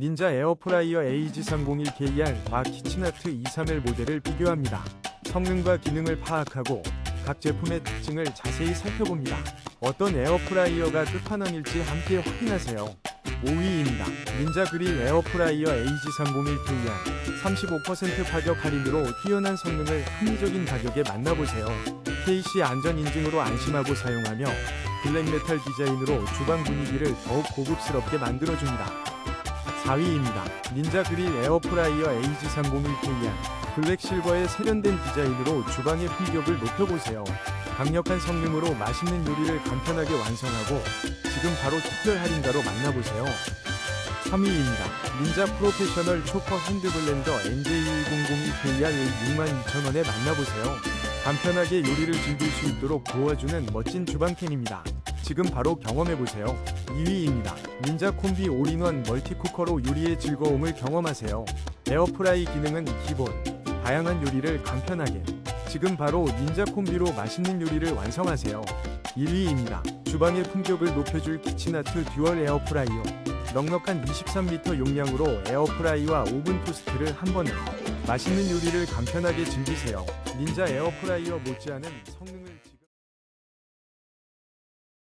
닌자 에어프라이어 AG301KR 과 키친아트 231 모델을 비교합니다. 성능과 기능을 파악하고 각 제품의 특징을 자세히 살펴봅니다. 어떤 에어프라이어가 끝판왕일지 함께 확인하세요. 5위입니다. 닌자 그릴 에어프라이어 AG301KR 35% 가격 할인으로 뛰어난 성능을 합리적인 가격에 만나보세요. KC 안전 인증으로 안심하고 사용하며 블랙메탈 디자인으로 주방 분위기를 더욱 고급스럽게 만들어줍니다. 4위입니다. 닌자 그릴 에어프라이어 AG301KR 블랙 실버의 세련된 디자인으로 주방의 품격을 높여보세요. 강력한 성능으로 맛있는 요리를 간편하게 완성하고 지금 바로 특별 할인가로 만나보세요. 3위입니다. 닌자 프로페셔널 초퍼 핸드블렌더 NJ1002KR을 62,000원에 만나보세요. 간편하게 요리를 즐길 수 있도록 도와주는 멋진 주방캔입니다. 지금 바로 경험해보세요. 2위입니다. 닌자 콤비 올인원 멀티쿠커로 요리의 즐거움을 경험하세요. 에어프라이 기능은 기본, 다양한 요리를 간편하게. 지금 바로 닌자 콤비로 맛있는 요리를 완성하세요. 1위입니다. 주방의 품격을 높여줄 키친아트 듀얼 에어프라이어. 넉넉한 23리터 용량으로 에어프라이와 오븐 토스트를 한 번에 맛있는 요리를 간편하게 즐기세요. 닌자 에어프라이어 못지않은 성능